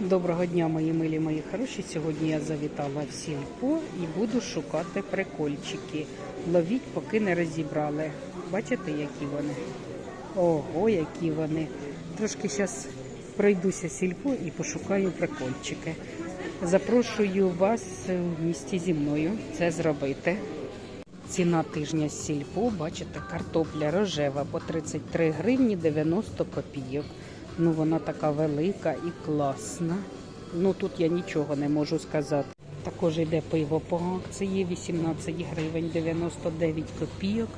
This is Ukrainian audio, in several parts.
Доброго дня, мої милі, мої хороші. Сьогодні я завітала в сільпо і буду шукати прикольчики. Ловіть, поки не розібрали. Бачите, які вони? Ого, які вони. Трошки зараз пройдуся сільпо і пошукаю прикольчики. Запрошую вас в місті зі мною це зробити. Ціна тижня з сільпо, бачите, картопля рожева по 33 гривні 90 копійок. Ну вона така велика і класна. Ну тут я нічого не можу сказати. Також йде пиво по акції 18 гривень 99 копійок.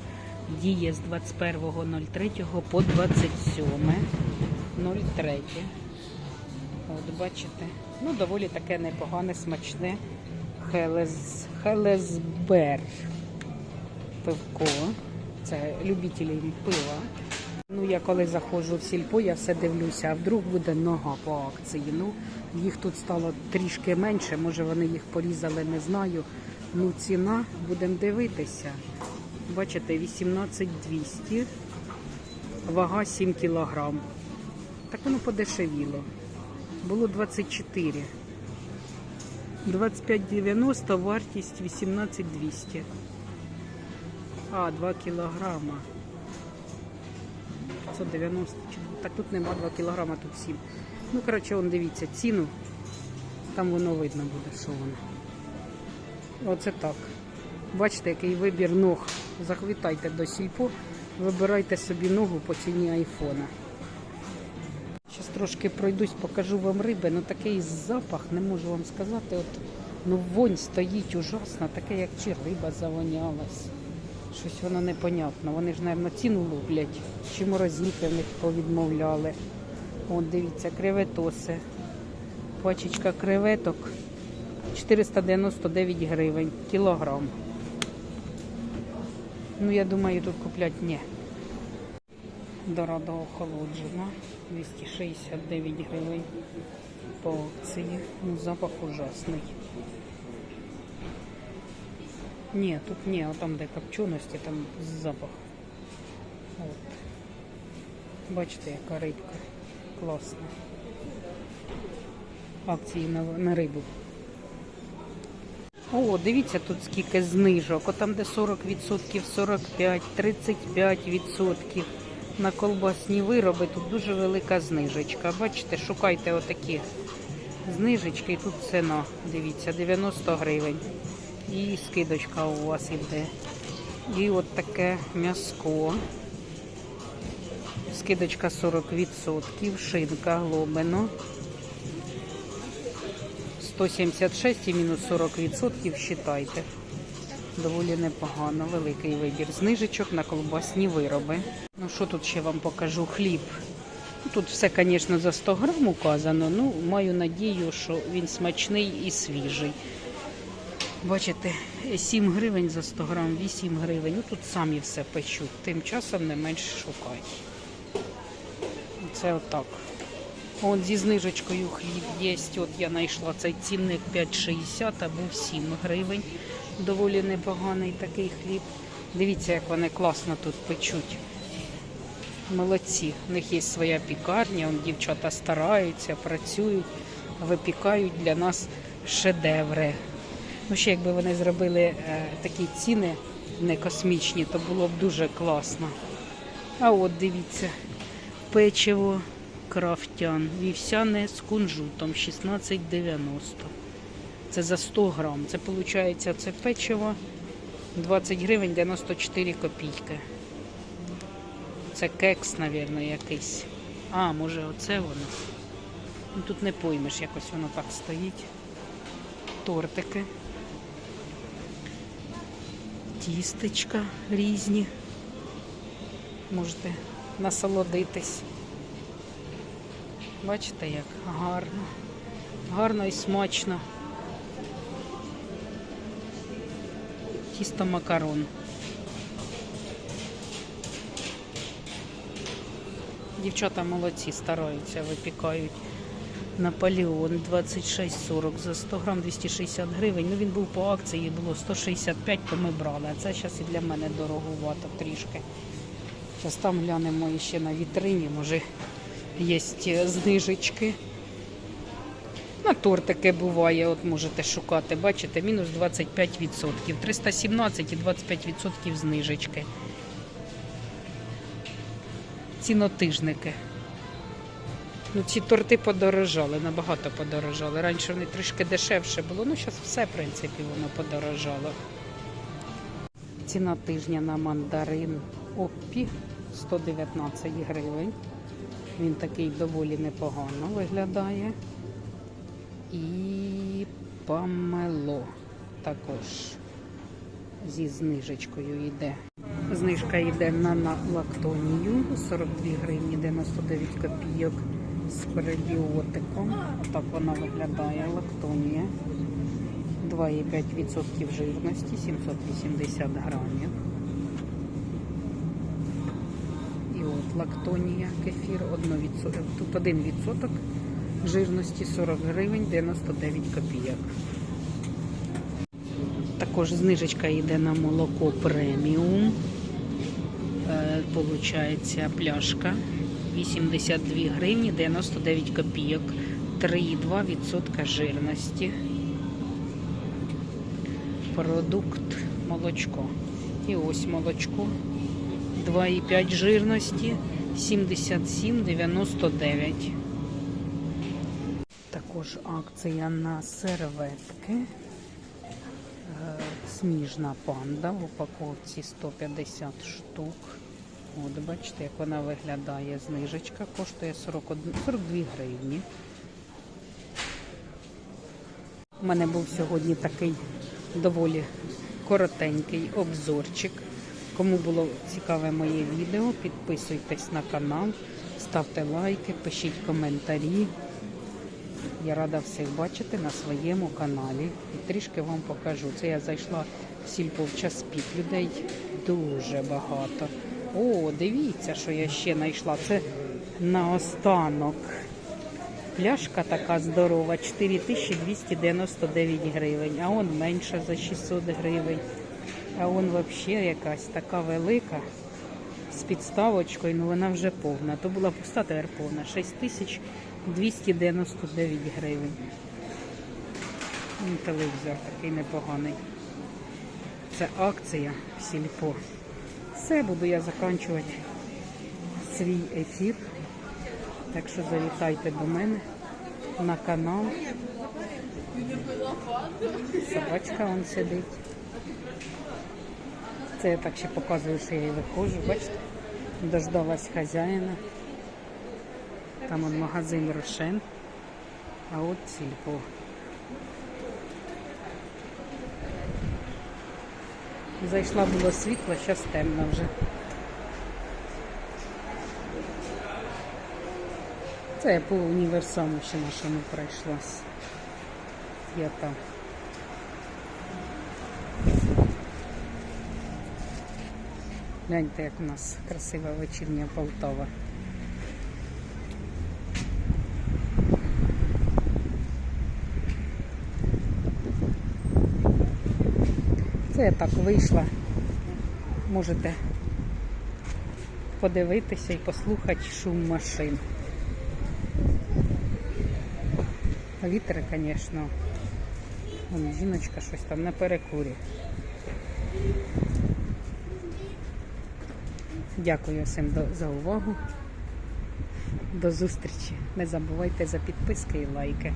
Діє з 21.03 по 27.03. От бачите. Ну, доволі таке непогане, смачне Хелес, Хелесбер пивко. Це любителі пива. Ну, я коли заходжу в сільпо, я все дивлюся, а вдруг буде нога по акції. Ну, їх тут стало трішки менше, може вони їх порізали, не знаю. Ну, ціна, будемо дивитися. Бачите, 18200, вага 7 кілограм. Так воно подешевіло. Було 24. 25,90, вартість 18200. А, 2 кілограма. 590. чи- Так тут нема 2 кілограма, тут 7. Ну, коротше, он дивіться, ціну. Там воно видно буде, що воно. Оце так. Бачите, який вибір ног. Захвітайте до сільпо, вибирайте собі ногу по ціні айфона. Зараз трошки пройдусь, покажу вам риби. Ну такий запах, не можу вам сказати. От, ну вонь стоїть ужасно, таке, як чи риба завонялась. Щось воно непонятно. Вони ж, мабуть, ціну луплять. Чи морозилки в них повідмовляли. От дивіться, креветоси. Пачечка креветок 499 гривень кілограм. Ну, я думаю, тут куплять ні. Дорадо охолоджена 269 гривень по акції. Ну, запах ужасний. Ні, тут ні, а там де копченості, там запах. От. Бачите, яка рибка. Класна. Акції на, на рибу. О, дивіться тут скільки знижок. О, там де 40%, 45%, 35%. На колбасні вироби тут дуже велика знижечка. Бачите, шукайте отакі знижечки. І тут ціна, дивіться, 90 гривень. І скидочка у вас іде. І от таке м'яско. Скидочка 40%, шинка глобино. 176 і мінус 40% вважайте. Доволі непогано, великий вибір знижечок на колбасні вироби. Ну що тут ще вам покажу? Хліб. Тут все, звісно, за 100 грам указано. Ну, маю надію, що він смачний і свіжий. Бачите, 7 гривень за 100 грам, 8 гривень. Ну тут самі все печуть. Тим часом не менш шукай. Це отак. От зі знижечкою хліб є. От я знайшла цей цінник 5,60, а був 7 гривень. Доволі непоганий такий хліб. Дивіться, як вони класно тут печуть. Молодці. У них є своя пікарня, он дівчата стараються, працюють, випікають для нас шедеври. Ну, ще якби вони зробили е, такі ціни не космічні, то було б дуже класно. А от дивіться, печиво крафтян, вівсяне з кунжутом 16,90. Це за 100 грам. Це виходить, це печиво 20 гривень 94 копійки. Це кекс, мабуть, якийсь. А, може, оце воно. Ну, Тут не поймеш, якось воно так стоїть. Тортики. Тістечка різні. Можете насолодитись. Бачите, як гарно. Гарно і смачно. Тісто макарон. Дівчата молодці, стараються, випікають. Наполеон 26,40 за 100 грам 260 гривень. Ну він був по акції, було 165, то ми брали. А це зараз і для мене дороговато трішки. Зараз там глянемо ще на вітрині, може є знижечки. На тортики буває, от можете шукати, бачите, мінус 25%. 317 і 25% знижечки. Цінотижники. Ну, ці торти подорожали, набагато подорожали. Раніше вони трішки дешевше було, ну зараз все, в принципі, воно подорожало. Ціна тижня на мандарин Оппі 119 гривень. Він такий доволі непогано виглядає. І памело також зі знижечкою йде. Знижка йде на, на лактонію 42 гривні 99 копійок з пребіотиком. Так вона виглядає лактонія. 2,5% жирності, 780 грамів. І от лактонія, кефір 1%, тут 1% жирності 40 гривень 99 копійок. Також знижечка йде на молоко преміум. Е, Получається пляшка 82 гривні 99 копійок, 3,2% жирності. Продукт молочко. І ось молочко. 2,5 жирності 77,99. Також акція на серветки. Е, Сніжна панда в упаковці 150 штук. От бачите, як вона виглядає. Знижечка коштує 41, 42 гривні. У мене був сьогодні такий доволі коротенький обзорчик. Кому було цікаве моє відео, підписуйтесь на канал, ставте лайки, пишіть коментарі. Я рада всіх бачити на своєму каналі. І трішки вам покажу. Це я зайшла в сільпо в пік. Людей дуже багато. О, дивіться, що я ще знайшла. Це наостанок. Пляшка така здорова, 4299 гривень, а он менша за 600 гривень. А он взагалі якась така велика з підставочкою, ну вона вже повна. То була пуста, тепер повна. 6299 гривень. Ну, Телевізор такий непоганий. Це акція в сільпо. Все, буду я закінчувати свій ефір. Так що завітайте до мене на канал. Собачка вон сидить. Це я так ще показую, що я і виходжу, бачите? Дождалась хазяїна. Там он магазин Рошен, а от сільпо. Зайшла було світло, зараз темно вже. Це я по універсаму ще нашому пройшлась. Я там. Гляньте, як у нас красива вечірня Полтава. Це так вийшла. Можете подивитися і послухати шум машин. Вітер, звісно. Вон жіночка щось там на перекурі. Дякую всім за увагу. До зустрічі. Не забувайте за підписки і лайки.